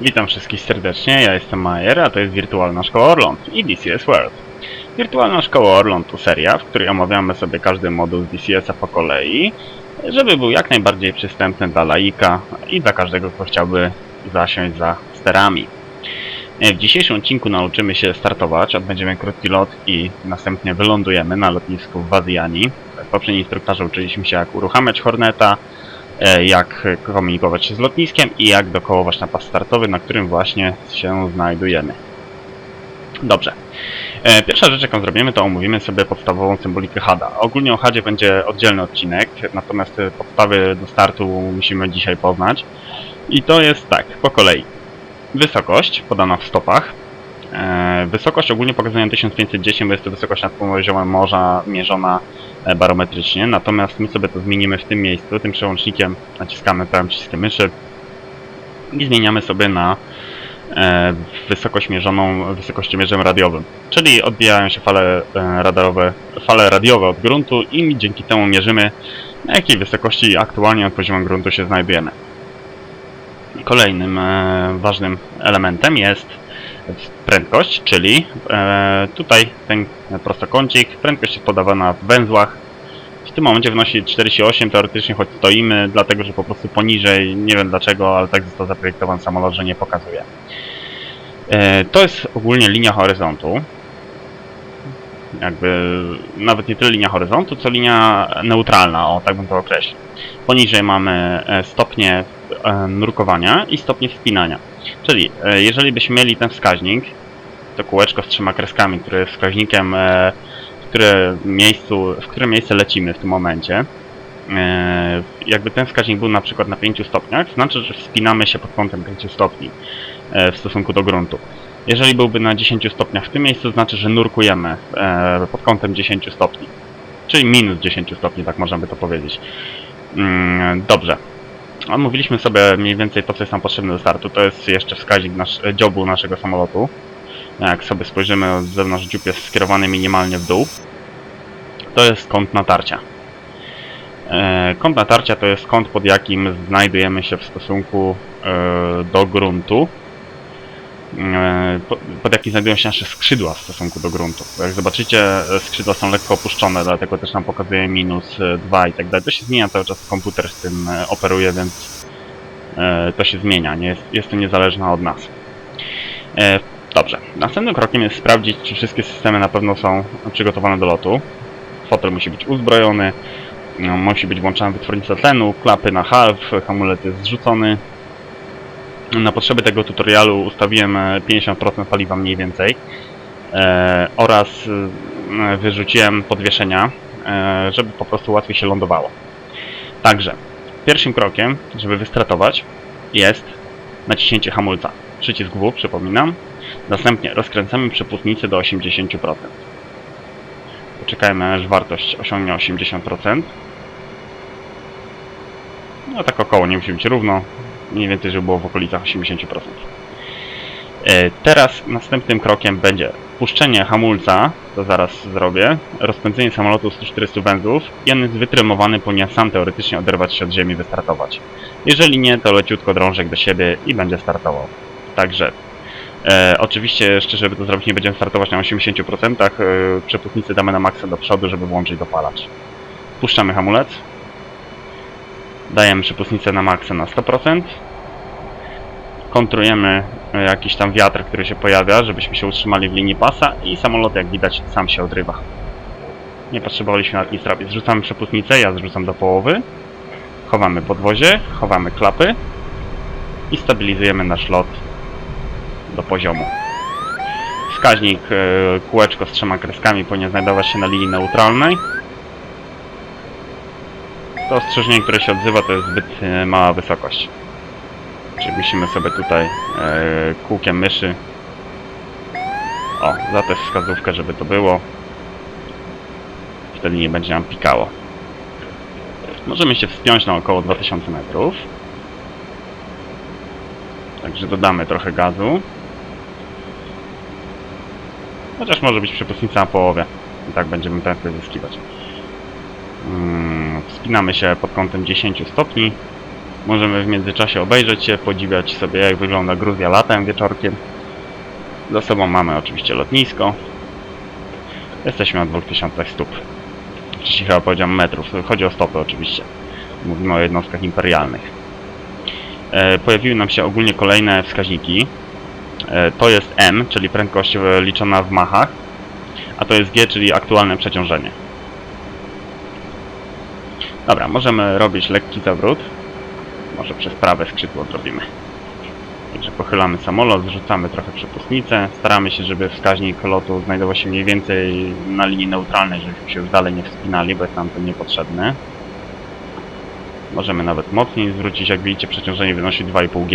Witam wszystkich serdecznie, ja jestem Majer, a to jest Wirtualna Szkoła Orląt i DCS World. Wirtualna Szkoła Orląt to seria, w której omawiamy sobie każdy moduł z DCS-a po kolei, żeby był jak najbardziej przystępny dla laika i dla każdego, kto chciałby zasiąść za sterami. E, W dzisiejszym odcinku nauczymy się startować, odbędziemy krótki lot i następnie wylądujemy na lotnisku w Wazjani. W poprzednim instruktorze uczyliśmy się jak uruchamiać Horneta, e, jak komunikować się z lotniskiem i jak dokołować na pas startowy, na którym właśnie się znajdujemy. Dobrze. E, Pierwsza rzecz, jaką zrobimy, to omówimy sobie podstawową symbolikę HADa. Ogólnie o HADzie będzie oddzielny odcinek, natomiast podstawy do startu musimy dzisiaj poznać. I to jest tak, po kolei. Wysokość podana w stopach. E, Wysokość ogólnie pokazuje 1510, bo jest to wysokość nad poziomem morza mierzona e, barometrycznie, natomiast my sobie to zmienimy w tym miejscu, tym przełącznikiem naciskamy prawym przyciskiem myszy i zmieniamy sobie na e, wysokość mierzoną wysokościomierzem radiowym, czyli odbijają się fale radarowe, fale radiowe od gruntu i dzięki temu mierzymy na jakiej wysokości aktualnie nad poziomem gruntu się znajdujemy. Kolejnym e, ważnym elementem jest prędkość, czyli e, tutaj ten prostokącik, prędkość jest podawana w węzłach. W tym momencie wynosi 48, teoretycznie choć stoimy, dlatego że po prostu poniżej, nie wiem dlaczego, ale tak został zaprojektowany samolot, że nie pokazuje. E, to jest ogólnie linia horyzontu. Jakby nawet nie tyle linia horyzontu, co linia neutralna, o tak bym to określił. Poniżej mamy stopnie nurkowania i stopnie wspinania. Czyli e, jeżeli byśmy mieli ten wskaźnik, to kółeczko z trzema kreskami, które jest wskaźnikiem, e, w, które miejscu, w które miejsce lecimy w tym momencie, e, jakby ten wskaźnik był na przykład na 5 stopniach, to znaczy, że wspinamy się pod kątem 5 stopni e, w stosunku do gruntu. Jeżeli byłby na 10 stopniach w tym miejscu, znaczy, że nurkujemy e, pod kątem 10 stopni. Czyli minus 10 stopni, tak można by to powiedzieć. Mm, Dobrze. Omówiliśmy sobie mniej więcej to, co jest nam potrzebne do startu. To jest jeszcze wskaźnik nasz, dziobu naszego samolotu. Jak sobie spojrzymy, z zewnątrz dziób jest skierowany minimalnie w dół. To jest kąt natarcia. E, Kąt natarcia to jest kąt, pod jakim znajdujemy się w stosunku e, do gruntu. E, po- Pod jakim znajdują się nasze skrzydła w stosunku do gruntu. Jak zobaczycie, e, skrzydła są lekko opuszczone, dlatego też nam pokazuje minus 2 i tak dalej. To się zmienia cały czas, komputer z tym e, operuje, więc e, to się zmienia, nie jest, jest to niezależne od nas. E, Dobrze, następnym krokiem jest sprawdzić, czy wszystkie systemy na pewno są przygotowane do lotu. Fotel musi być uzbrojony, no, musi być włączona wytwornica tlenu, klapy na half, hamulec jest zrzucony. Na potrzeby tego tutorialu ustawiłem e, 50% paliwa mniej więcej e, oraz e, wyrzuciłem podwieszenia, e, żeby po prostu łatwiej się lądowało. Także pierwszym krokiem, żeby wystartować jest naciśnięcie hamulca. Przycisk W, przypominam. Następnie rozkręcamy przepustnicę do 80%. Poczekajmy aż wartość osiągnie 80%. No tak około, nie musi być równo. Mniej więcej, żeby było w okolicach 80%. E, Teraz następnym krokiem będzie puszczenie hamulca, to zaraz zrobię, rozpędzenie samolotu 140 węzłów i on jest wytrymowany, powinien sam teoretycznie oderwać się od ziemi wystartować. Jeżeli nie, to leciutko drążek do siebie i będzie startował. Także e, oczywiście jeszcze, żeby to zrobić, nie będziemy startować na 80%, e, przepustnicy damy na maksa do przodu, żeby włączyć dopalacz. Puszczamy hamulec. Dajemy przepustnicę na maksa na 100%. Kontrujemy e, jakiś tam wiatr, który się pojawia, żebyśmy się utrzymali w linii pasa i samolot, jak widać, sam się odrywa. Nie potrzebowaliśmy nawet nic zrobić. Zrzucamy przepustnicę, ja zrzucam do połowy. Chowamy podwozie, chowamy klapy i stabilizujemy nasz lot do poziomu. Wskaźnik e, kółeczko z trzema kreskami powinien znajdować się na linii neutralnej. To ostrzeżenie, które się odzywa, to jest zbyt e, mała wysokość. Czyli musimy sobie tutaj e, kółkiem myszy o, za tę wskazówkę, żeby to było. Wtedy nie będzie nam pikało. Możemy się wspiąć na około 2000 metrów. Także dodamy trochę gazu. Chociaż może być przepustnica na połowie. I tak będziemy prędzej zyskiwać. Mm, Wspinamy się pod kątem 10 stopni. Możemy w międzyczasie obejrzeć się, podziwiać sobie jak wygląda Gruzja latem, wieczorkiem. Za sobą mamy oczywiście lotnisko. Jesteśmy na 2000 stóp. Wcześniej chyba powiedziałem metrów. Chodzi o stopy oczywiście. Mówimy o jednostkach imperialnych. E, pojawiły nam się ogólnie kolejne wskaźniki. E, to jest M, czyli prędkość liczona w machach, a to jest G, czyli aktualne przeciążenie. Dobra, możemy robić lekki zawrót. Może przez prawe skrzydło zrobimy. Także pochylamy samolot, zrzucamy trochę przepustnicę. Staramy się, żeby wskaźnik lotu znajdował się mniej więcej na linii neutralnej, żebyśmy się już dalej nie wspinali, bo jest nam to niepotrzebne. Możemy nawet mocniej zwrócić, jak widzicie przeciążenie wynosi 2,5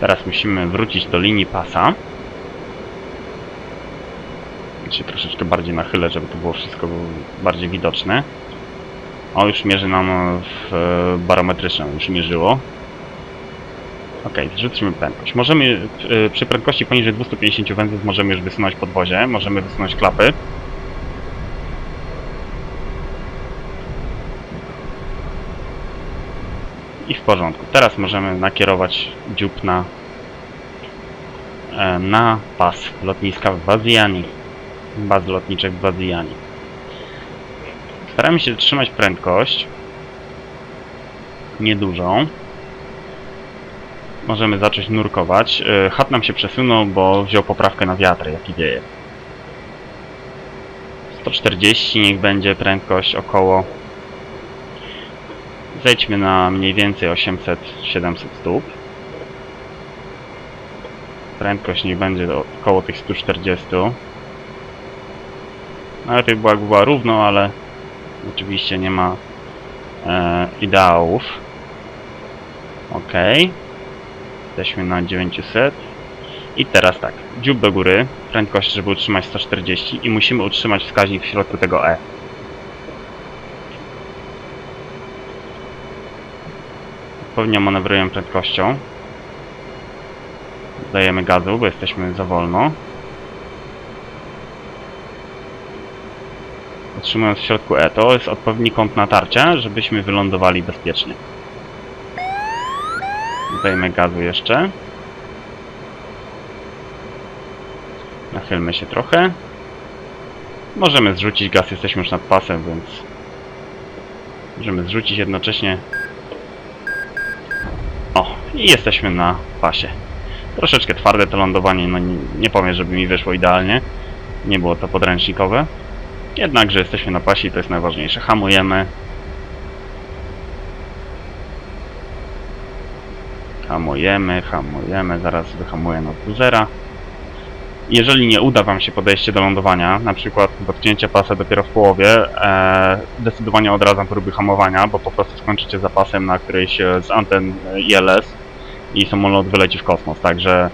Teraz musimy wrócić do linii pasa. Się troszeczkę bardziej nachylę, żeby to było wszystko bardziej widoczne. O, już mierzy nam w e, barometryczną, już mierzyło. Ok, zrzucimy prędkość. Możemy y, przy prędkości poniżej 250 węzłów możemy już wysunąć podwozie, możemy wysunąć klapy. I w porządku. Teraz możemy nakierować dziób na, e, na pas lotniska w Wazjani. Baz lotniczych w Wazjani. Staramy się trzymać prędkość. Niedużą możemy zacząć nurkować. Yy, Chat nam się przesunął, bo wziął poprawkę na wiatry, jaki wieje. 140 niech będzie prędkość około. Zejdźmy na mniej więcej 800-700 stóp. Prędkość niech będzie około tych 140. Najlepiej była, jakby była równo, ale oczywiście nie ma e, ideałów. Okej. Jesteśmy na 900. I teraz tak, dziób do góry, prędkość, żeby utrzymać 140 i musimy utrzymać wskaźnik w środku tego E. Odpowiednio manewrujemy prędkością. Dajemy gazu, bo jesteśmy za wolno. Utrzymując w środku E, to jest odpowiedni kąt natarcia, żebyśmy wylądowali bezpiecznie. Dajmy gazu jeszcze. Nachylmy się trochę. Możemy zrzucić gaz, jesteśmy już nad pasem, więc możemy zrzucić jednocześnie. I jesteśmy na pasie. Troszeczkę twarde to lądowanie, no nie, nie powiem, żeby mi wyszło idealnie. Nie było to podręcznikowe. Jednakże jesteśmy na pasie i to jest najważniejsze. Hamujemy. Hamujemy, hamujemy, zaraz wyhamuję na pół zera. Jeżeli nie uda Wam się podejście do lądowania, na przykład dotknięcie pasa dopiero w połowie, e, zdecydowanie odradzam próby hamowania, bo po prostu skończycie zapasem na którejś z anten e, ILS i samolot wyleci w kosmos, także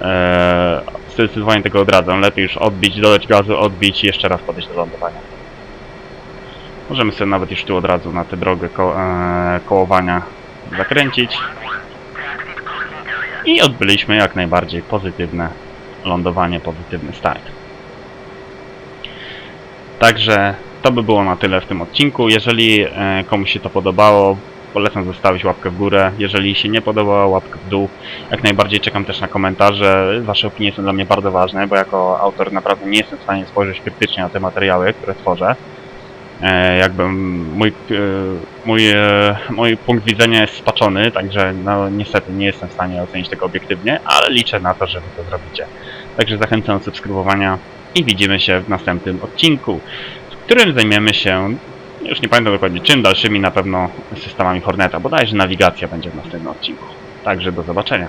e, zdecydowanie tego odradzam. Lepiej już odbić, dodać gazu, odbić i jeszcze raz podejść do lądowania. Możemy sobie nawet już tu od razu na tę drogę ko e, kołowania zakręcić. I odbyliśmy jak najbardziej pozytywne lądowanie, pozytywny start. Także to by było na tyle w tym odcinku. Jeżeli e, komuś się to podobało, polecam zostawić łapkę w górę. Jeżeli się nie podobało, łapkę w dół. Jak najbardziej czekam też na komentarze. Wasze opinie są dla mnie bardzo ważne, bo jako autor naprawdę nie jestem w stanie spojrzeć krytycznie na te materiały, które tworzę. E, jakby mój, e, mój, e, mój punkt widzenia jest spaczony, także no niestety nie jestem w stanie ocenić tego obiektywnie, ale liczę na to, że wy to zrobicie. Także zachęcam do subskrybowania i widzimy się w następnym odcinku, w którym zajmiemy się, już nie pamiętam dokładnie czym, dalszymi na pewno systemami Horneta, bodajże nawigacja będzie w następnym odcinku. Także do zobaczenia.